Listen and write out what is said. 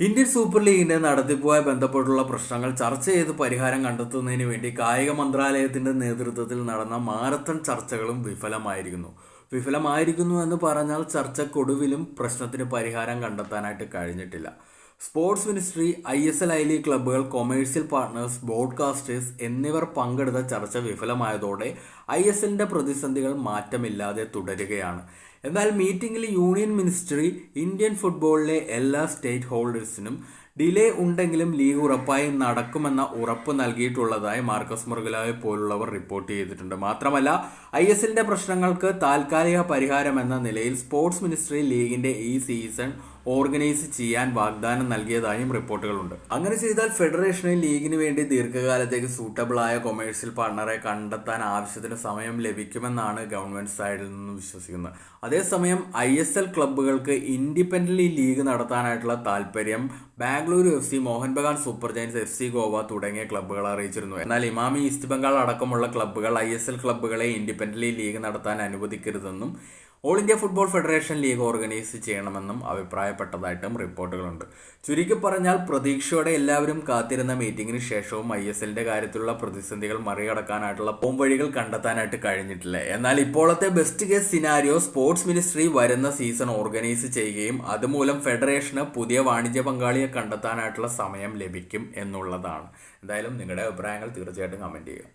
Indian super ലീഗിന്റെ നടത്തിപ്പുമായി ബന്ധപ്പെട്ടുള്ള പ്രശ്നങ്ങൾ ചർച്ച ചെയ്ത് പരിഹാരം കണ്ടെത്തുന്നതിന് വേണ്ടി കായിക മന്ത്രാലയത്തിന്റെ നേതൃത്വത്തിൽ നടന്ന മാരത്തൺ ചർച്ചകളും വിഫലമായിരിക്കുന്നു. വിഫലമായിരിക്കുന്നു എന്ന് പറഞ്ഞാൽ ചർച്ചക്കൊടുവിലും പ്രശ്നത്തിന് പരിഹാരം കണ്ടെത്താനായിട്ട് കഴിഞ്ഞിട്ടില്ല. Sports ministry I S L I league ക്ലബ്ബുകൾ കൊമേഴ്സ്യൽ പാർട്ട്നേഴ്സ് ബോഡ്കാസ്റ്റേഴ്സ് എന്നിവർ പങ്കെടുത്ത ചർച്ച വിഫലമായതോടെ ഐ എസ് എല്ലിന്റെ പ്രതിസന്ധികൾ മാറ്റമില്ലാതെ തുടരുകയാണ്. എന്നാൽ മീറ്റിംഗിൽ യൂണിയൻ മിനിസ്ട്രി ഇന്ത്യൻ ഫുട്ബോളിലെ എല്ലാ സ്റ്റേറ്റ് ഹോൾഡേഴ്സിനും ഡിലേ ഉണ്ടെങ്കിലും ലീഗ് ഉറപ്പായും നടക്കുമെന്ന ഉറപ്പ് നൽകിയിട്ടുള്ളതായി മാർക്കസ് മുർഗലായെ പോലുള്ളവർ റിപ്പോർട്ട് ചെയ്തിട്ടുണ്ട്. മാത്രമല്ല ഐ എസ് എല്ലിന്റെ പ്രശ്നങ്ങൾക്ക് താൽക്കാലിക പരിഹാരം എന്ന നിലയിൽ സ്പോർട്സ് മിനിസ്ട്രി ലീഗിന്റെ ഈ സീസൺ ഓർഗനൈസ് ചെയ്യാൻ വാഗ്ദാനം നൽകിയതായും റിപ്പോർട്ടുകളുണ്ട്. അങ്ങനെ ചെയ്താൽ ഫെഡറേഷന് ലീഗിന് വേണ്ടി ദീർഘകാലത്തേക്ക് സൂട്ടബിൾ ആയ കൊമേഴ്സ്യൽ പാർട്ണറെ കണ്ടെത്താൻ ആവശ്യത്തിന് സമയം ലഭിക്കുമെന്നാണ് ഗവൺമെന്റ് സൈഡിൽ നിന്ന് വിശ്വസിക്കുന്നത്. അതേസമയം ഐ എസ് എൽ ക്ലബ്ബുകൾക്ക് ഇൻഡിപെൻഡന്റ് ലീഗ് നടത്താനായിട്ടുള്ള താല്പര്യം Bengaluru F C Mohun Bagan super giants F C Goa തുടങ്ങിയ ക്ലബ്ബുകൾ അറിയിച്ചിരുന്നു. എന്നാൽ ഇമാമി ഈസ്റ്റ് ബംഗാൾ അടക്കമുള്ള ക്ലബ്ബുകൾ ഐ എസ് എൽ ക്ലബ്ബുകളെ ഇൻഡിപെൻഡന്റ് ലീഗ് നടത്താൻ അനുവദിക്കരുതെന്നും all India football federation league organise ചെയ്യണമെന്നും അഭിപ്രായപ്പെട്ടതായിട്ടും റിപ്പോർട്ടുകളുണ്ട്. ചുരുക്കി പറഞ്ഞാൽ പ്രതീക്ഷയോടെ എല്ലാവരും കാത്തിരുന്ന മീറ്റിംഗിന് ശേഷവും ഐ എസ് എല്ലിന്റെ കാര്യത്തിലുള്ള പ്രതിസന്ധികൾ മറികടക്കാനായിട്ടുള്ള പോംവഴികൾ കണ്ടെത്താനായിട്ട് കഴിഞ്ഞിട്ടില്ല. എന്നാൽ ഇപ്പോഴത്തെ best case scenario sports ministry വരുന്ന സീസൺ ഓർഗനൈസ് ചെയ്യുകയും അതുമൂലം ഫെഡറേഷന് പുതിയ വാണിജ്യ പങ്കാളിയെ കണ്ടെത്താനായിട്ടുള്ള സമയം ലഭിക്കും എന്നുള്ളതാണ്. എന്തായാലും നിങ്ങളുടെ അഭിപ്രായങ്ങൾ തീർച്ചയായിട്ടും കമന്റ് ചെയ്യുക.